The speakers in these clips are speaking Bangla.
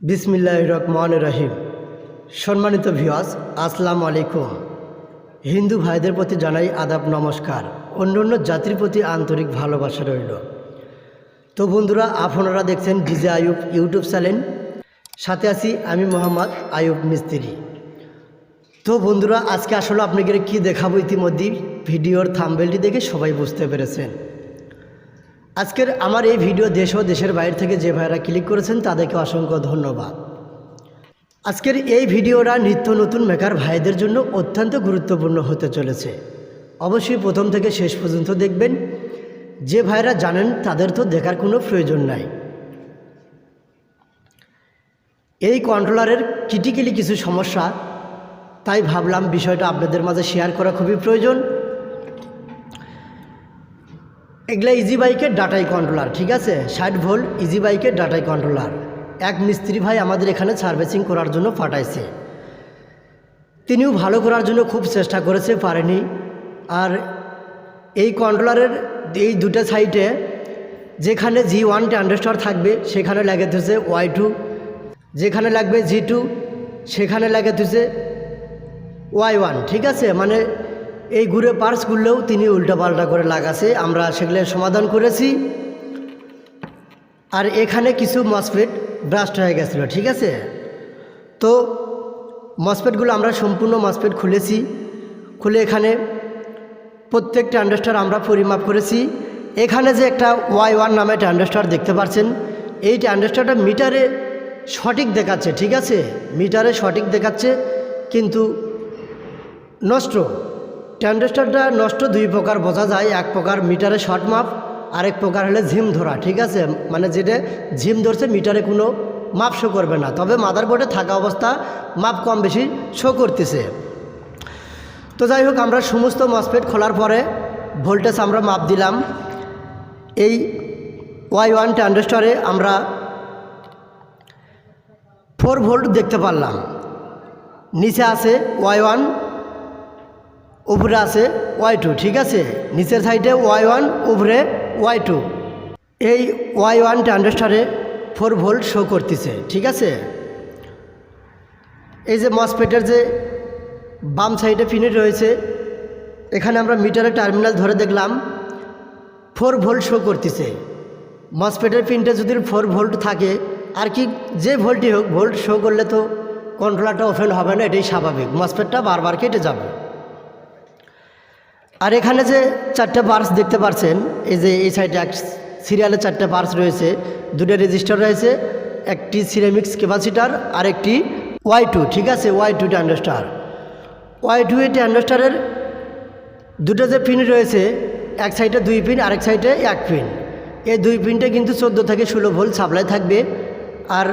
বিসমিল্লাহ রহমান রহিম। সম্মানিত ভিওয়াস আসসালামু আলাইকুম। হিন্দু ভাইদের প্রতি জানাই আদাব, নমস্কার। অন্য অন্য জাতির প্রতি আন্তরিক ভালোবাসা রইল। তো বন্ধুরা, আপনারা দেখছেন ডিজে আয়ুব ইউটিউব চ্যানেল। সাথে আছি আমি মোহাম্মদ আয়ুব মিস্ত্রি। তো বন্ধুরা, আজকে আসলে আপনাদের কী দেখাবো ইতিমধ্যেই ভিডিওর থাম্বেলটি দেখে সবাই বুঝতে পেরেছেন। আজকের আমার এই ভিডিও দেশ ও দেশের বাইরে থেকে যে ভাইরা ক্লিক করেছেন, তাদেরকে অসংখ্য ধন্যবাদ। আজকের এই ভিডিওটা নিত্য নতুন মেকার ভাইদের জন্য অত্যন্ত গুরুত্বপূর্ণ হতে চলেছে। অবশ্যই প্রথম থেকে শেষ পর্যন্ত দেখবেন। যে ভাইরা জানেন, তাদের তো দেখার কোনো প্রয়োজন নাই। এই কন্ট্রোলারের ক্রিটিক্যালি কিছু সমস্যা, তাই ভাবলাম বিষয়টা আপনাদের মাঝে শেয়ার করা খুবই প্রয়োজন। এগুলা ইজি বাইকের ডাটাই কন্ট্রোলার ঠিক আছে? ষাট ভোল্ট ইজি বাইকের ডাটাই কন্ট্রোলার এক মিস্ত্রি ভাই আমাদের এখানে সার্ভিসিং করার জন্য পাঠাইছে। তিনিও ভালো করার জন্য খুব চেষ্টা করেছে, পারেনি। আর এই কন্ট্রোলারের এই দুটো সাইটে যেখানে জি ওয়ান ট্যান্ডেস্টার থাকবে, সেখানে লাগাতেছে ওয়াই টু যেখানে লাগবে জি টু সেখানে লাগাতেছে ওয়াই ওয়ান ঠিক আছে? মানে এই ঘুরে পার্টসগুলোও তিনি উল্টাপাল্টা করে লাগাছে। আমরা সেগুলো সমাধান করেছি। আর এখানে কিছু মসফেট ব্রাস্ট হয়ে গেছিল, ঠিক আছে? তো মসফেটগুলো আমরা সম্পূর্ণ মসফেট খুলেছি। খুলে এখানে প্রত্যেকটা আন্ডারস্টার আমরা পরিমাপ করেছি। এখানে যে একটা ওয়াই ওয়ান নামে ট্যান্ডাস্টার দেখতে পাচ্ছেন এই ট্যান্ডাস্টারটা মিটারে সঠিক দেখাচ্ছে, ঠিক আছে? মিটারে সঠিক দেখাচ্ছে, কিন্তু নষ্ট। ট্যান্ডেস্টারটা নষ্ট দুই প্রকার বোঝা যায়। এক প্রকার মিটারে শর্ট মাপ, আরেক প্রকার হলে ঝিম ধরা, ঠিক আছে? মানে যেটা ঝিম ধরছে, মিটারে কোনো মাপ শো করবে না। তবে মাদারবোর্ডে থাকা অবস্থা মাপ কম বেশি শো করতেছে। তো যাই হোক, আমরা সমস্ত মসপেট খোলার পরে ভোল্টেজ আমরা মাপ দিলাম। এই ওয়াই ওয়ান ট্যান্ডেস্টারে আমরা ফোর ভোল্ট দেখতে পারলাম। নিচে আছে ওয়াই ওয়ান উপরে আছে ওয়াই টু ঠিক আছে? নিচের সাইডে ওয়াই ওয়ান উপরে ওয়াই টু এই ওয়াই ওয়ান ট্রানজিস্টারে ফোর ভোল্ট শো করতেছে, ঠিক আছে? এই যে মসপেটের যে বাম সাইডে ফিনিট রয়েছে, এখানে আমরা মিটারের টার্মিনাল ধরে দেখলাম ফোর ভোল্ট শো করতেছে। মসপেটের পিনটা যদি ফোর ভোল্ট থাকে, আর কি যে ভোল্টই হোক ভোল্ট শো করলে তো কন্ট্রোলারটা ওপেন হবে না, এটাই স্বাভাবিক। মসপেটটা বারবার কেটে যাবে। আর এখানে যে চারটে পার্স দেখতে পাচ্ছেন এই যে এই সাইডে এক সিরিয়ালে চারটে পার্স রয়েছে, দুটো রেজিস্টার রয়েছে, একটি সিরামিক্স ক্যাপাসিটার আর একটি ওয়াই টু ঠিক আছে? Y two transistor Y two এই ট্যান্ডাস্টারের দুটো যে পিন রয়েছে, এক সাইডে দুই পিন আরেক সাইডে এক পিন এই দুই পিনটা কিন্তু চোদ্দ থেকে ষোলো ভোল্ট সাপ্লাই থাকবে। আর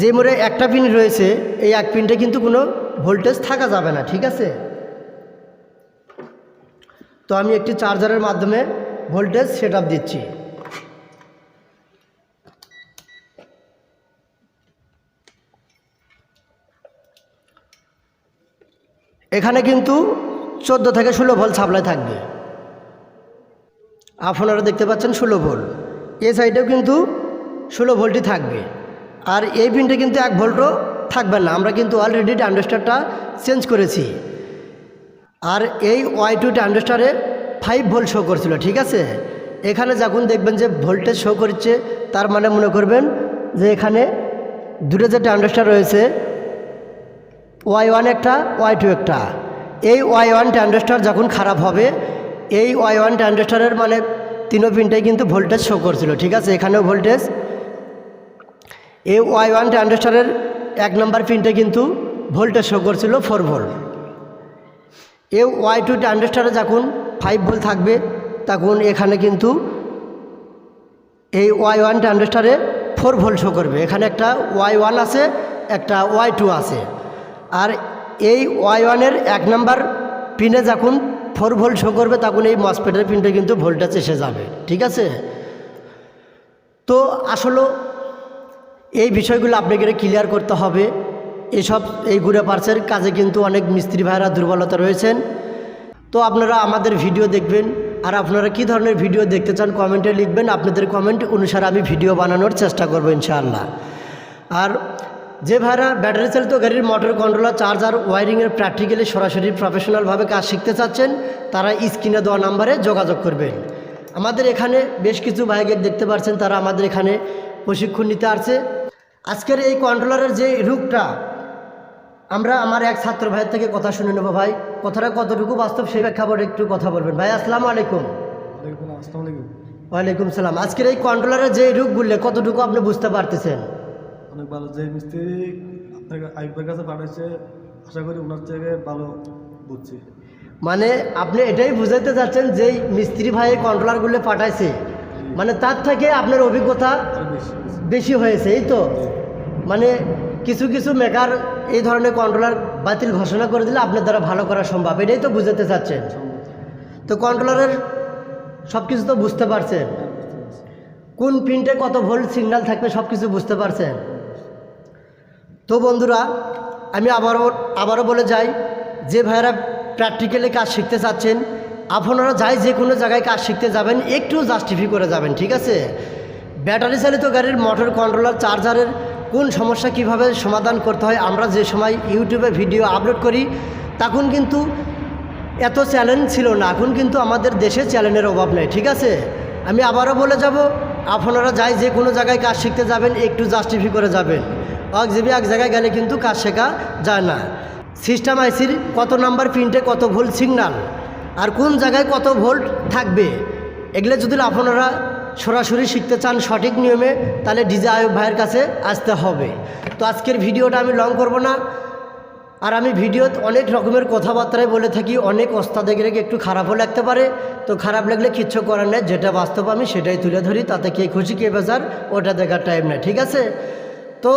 যে মোড়ে একটা পিন রয়েছে, এই এক পিনটা কিন্তু কোনো ভোল্টেজ থাকা যাবে না, ঠিক আছে? তো আমি একটি চার্জারের মাধ্যমে ভোল্টেজ সেট দিচ্ছি। এখানে কিন্তু চোদ্দ থেকে ষোলো ভোল্ট সাপ্লাই থাকবে। আপনারা দেখতে পাচ্ছেন ষোলো ভোল্ট। এ সাইডেও কিন্তু ষোলো ভোল্টই থাকবে। আর এই পিনটা কিন্তু এক ভোল্টও থাকবে না। আমরা কিন্তু অলরেডি ট্রান্ডাস্টারটা চেঞ্জ করেছি। আর এই ওয়াই টু ট্রান্ডাস্টারে ফাইভ ভোল্ট শো করছিল, ঠিক আছে? এখানে যখন দেখবেন যে ভোল্টেজ শো করছে, তার মানে মনে করবেন যে এখানে দুটো যে ট্রান্ডাস্টার রয়েছে ওয়াই ওয়ান একটা ওয়াই টু একটা। এই ওয়াই ওয়ান ট্রান্ডাস্টার যখন খারাপ হবে, এই ওয়াই ওয়ান ট্রান্ডাস্টারের মানে তিনো পিনটাই কিন্তু ভোল্টেজ শো করছিল, ঠিক আছে? এখানেও ভোল্টেজ এই ওয়াই ওয়ান ট্রান্ডাস্টারের এক নম্বর পিনটা কিন্তু ভোল্টেজ শো করছিল ফোর ভোল্ট এ ওয়াই টু ট্রান্ডাস্টারে যখন ফাইভ ভোল্ট থাকবে, তখন এখানে কিন্তু এই ওয়াই ওয়ান ট্রান্ডাস্টারে ফোর ভোল্ট শো করবে। এখানে একটা ওয়াই ওয়ান আছে, একটা ওয়াই টু আছে। আর এই ওয়াই ওয়ানের এক নাম্বার পিনে যখন ফোর ভোল্ট শো করবে, তখন এই মসপেটের পিনটা কিন্তু ভোল্টেজ এসে যাবে। ঠিক আছে? তো আসলে এই বিষয়গুলো আপনাকে ক্লিয়ার করতে হবে। এসব এই ঘুরে পার্সের কাজে কিন্তু অনেক মিস্ত্রি ভাইরা দুর্বলতা রয়েছেন। তো আপনারা আমাদের ভিডিও দেখবেন। আর আপনারা কি ধরনের ভিডিও দেখতে চান কমেন্টে লিখবেন। আপনাদের কমেন্ট অনুসারে আমি ভিডিও বানানোর চেষ্টা করব ইনশাআল্লাহ। আর যে ভাইরা ব্যাটারি চালিত গাড়ির মোটর কন্ট্রোলার, চার্জার, ওয়ারিংয়ের প্র্যাকটিক্যালি সরাসরি প্রফেশনালভাবে কাজ শিখতে চাচ্ছেন, তারা স্ক্রিনে দেওয়া নাম্বারে যোগাযোগ করবেন। আমাদের এখানে বেশ কিছু ভাইকে দেখতে পাচ্ছেন তারা আমাদের এখানে প্রশিক্ষণ নিতে আসছে। আজকের এই কন্ট্রোলারের যে রূপটা আমরা আমার এক ছাত্র ভাইয়ের থেকে কথা শুনে নেব ভাই। কথাটা কতটুকু বাস্তব সেই প্রেক্ষাপটে একটু কথা বলবেন। ভাই আসসালামু আলাইকুম। ওয়ালাইকুম আসসালামু সালাম। আজকের এই কন্ট্রোলারের যে রূপগুলো কতটুকু আপনি বুঝতে পারতেছেন? অনেক ভালো। যে মিস্ত্রি আইবের কাছে পাঠাইছে আশা করি ওনার থেকে ভালো বুঝছি। মানে আপনি এটাই বুঝাইতে যাচ্ছেন যে মিস্ত্রি ভাই কন্ট্রোলারগুলো পাঠাইছে। মানে তার থেকে আপনার অভিজ্ঞতা বেশি হয়েছে। এই তো? মানে কিছু কিছু মেকার এই ধরনের কন্ট্রোলার বাতিল ঘোষণা করে দিলে আপনার দ্বারা ভালো করা সম্ভব। এটাই তো বুঝাতে চাচ্ছেন। তো কন্ট্রোলারের সব কিছু তো বুঝতে পারছেন। কোন প্রিন্টে কত ভোল্ট সিগন্যাল থাকবে সব কিছু বুঝতে পারছেন। তো বন্ধুরা, আমি আবারও আবারও বলে যাই, যে ভাইয়েরা প্র্যাকটিক্যালি কাজ শিখতে চাচ্ছেন, আপনারা যাই যে কোনো জায়গায় কাজ শিখতে যাবেন, একটু জাস্টিফাই করে যাবেন, ঠিক আছে? ব্যাটারি চালিত গাড়ির মোটর কন্ট্রোলার চার্জারের কোন সমস্যা কীভাবে সমাধান করতে হয়, আমরা যে সময় ইউটিউবে ভিডিও আপলোড করি, তখন কিন্তু এত চ্যালেঞ্জ ছিল না। এখন কিন্তু আমাদের দেশে চ্যালেঞ্জের অভাব নেই, ঠিক আছে? আমি আবারও বলে যাব, আপনারা যাই যে কোনো জায়গায় কাজ শিখতে যাবেন, একটু জাস্টিফাই করে যাবেন। এক জিবি এক জায়গায় গেলে কিন্তু কাজ শেখা যায় না। সিস্টেম আইসির কত নাম্বার প্রিন্টে কত ভোল্ট সিগনাল আর কোন জায়গায় কত ভোল্ট থাকবে? এগুলো যদি আপনারা সরাসরি শিখতে চান সঠিক নিয়মে, তাহলে ডিজে আয়ুব ভাইয়ের কাছে আসতে হবে। তো আজকের ভিডিওটা আমি লং করব না। আর আমি ভিডিওতে অনেক রকমের কথাবার্তায় বলে থাকি, অনেক ওস্তাদে গেলে একটু খারাপও লাগতে পারে। তো খারাপ লাগলে কিচ্ছু করার নেই, যেটা বাস্তব আমি সেটাই তুলে ধরি, তাতে কে খুশি, কে বেজার, ওটা দেখার টাইম নেই, ঠিক আছে? তো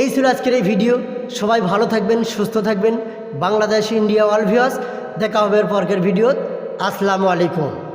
এই ছিল আজকের এই ভিডিও। সবাই ভালো থাকবেন, সুস্থ থাকবেন। বাংলাদেশ ইন্ডিয়া অল ভিউয়ার্স দেখা হবে পরকের ভিডিও আসসালামু আলাইকুম।